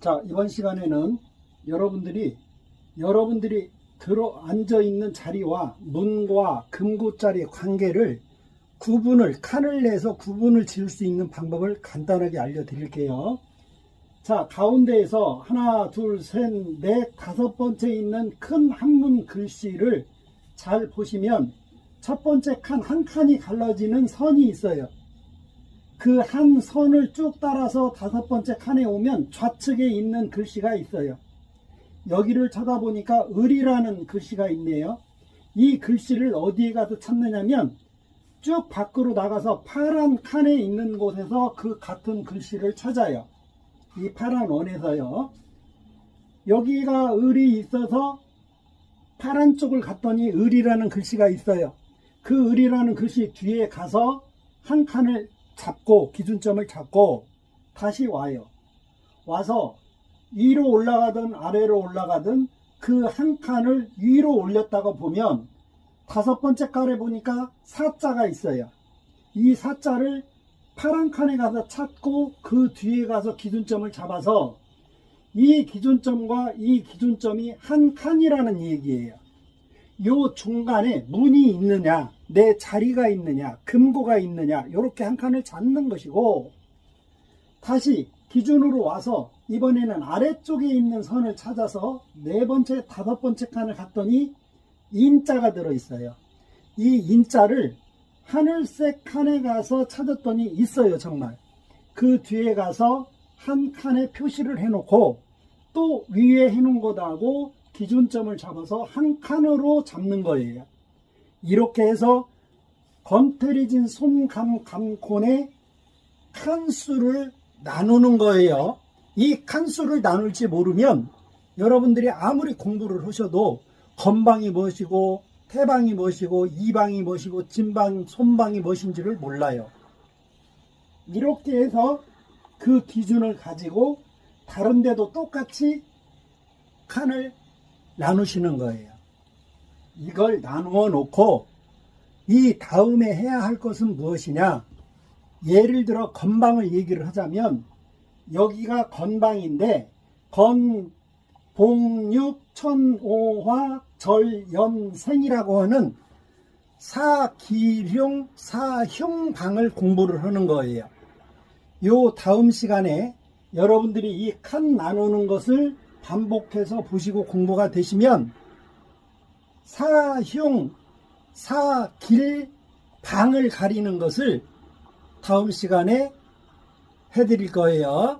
자, 이번 시간에는 여러분들이 여러분들이 들어 앉아 있는 자리와 문과 금고자리의 관계를 구분을 칸을 내서 구분을 지을 수 있는 방법을 간단하게 알려드릴게요. 자, 가운데에서 하나, 둘, 셋, 넷, 다섯 번째 있는 큰 한문 글씨를 잘 보시면 첫 번째 칸 한 칸이 갈라지는 선이 있어요. 그 한 선을 쭉 따라서 다섯 번째 칸에 오면 좌측에 있는 글씨가 있어요. 여기를 쳐다보니까 을이라는 글씨가 있네요. 이 글씨를 어디에 가서 찾느냐면 쭉 밖으로 나가서 파란 칸에 있는 곳에서 그 같은 글씨를 찾아요. 이 파란 원에서요. 여기가 을이 있어서 파란 쪽을 갔더니 을이라는 글씨가 있어요. 그 을이라는 글씨 뒤에 가서 한 칸을 잡고 기준점을 잡고 다시 와요. 와서 위로 올라가든 아래로 올라가든 그 한 칸을 위로 올렸다가 보면 다섯 번째 칸에 보니까 사자가 있어요. 이 사자를 파란 칸에 가서 찾고 그 뒤에 가서 기준점을 잡아서 이 기준점과 이 기준점이 한 칸이라는 얘기예요. 요 중간에 문이 있느냐, 내 자리가 있느냐, 금고가 있느냐, 이렇게 한 칸을 잡는 것이고, 다시 기준으로 와서 이번에는 아래쪽에 있는 선을 찾아서 네 번째, 다섯 번째 칸을 갔더니 인자가 들어있어요. 이 인자를 하늘색 칸에 가서 찾았더니 있어요, 정말. 그 뒤에 가서 한 칸에 표시를 해놓고 또 위에 해놓은 것하고 기준점을 잡아서 한 칸으로 잡는 거예요. 이렇게 해서 건태리진 솜감 감콘의 칸수를 나누는 거예요. 이 칸수를 나눌지 모르면 여러분들이 아무리 공부를 하셔도 건방이 무엇이고 태방이 무엇이고 이방이 무엇이고 진방, 손방이 무엇인지를 몰라요. 이렇게 해서 그 기준을 가지고 다른 데도 똑같이 칸을 나누시는 거예요. 이걸 나누어 놓고 이 다음에 해야 할 것은 무엇이냐? 예를 들어 건방을 얘기를 하자면 여기가 건방인데 건, 봉육, 천오화, 절연생이라고 하는 사기룡, 사형방을 공부를 하는 거예요. 요 다음 시간에 여러분들이 이 칸 나누는 것을 반복해서 보시고 공부가 되시면 사흉, 사길, 방을 가리는 것을 다음 시간에 해드릴 거예요.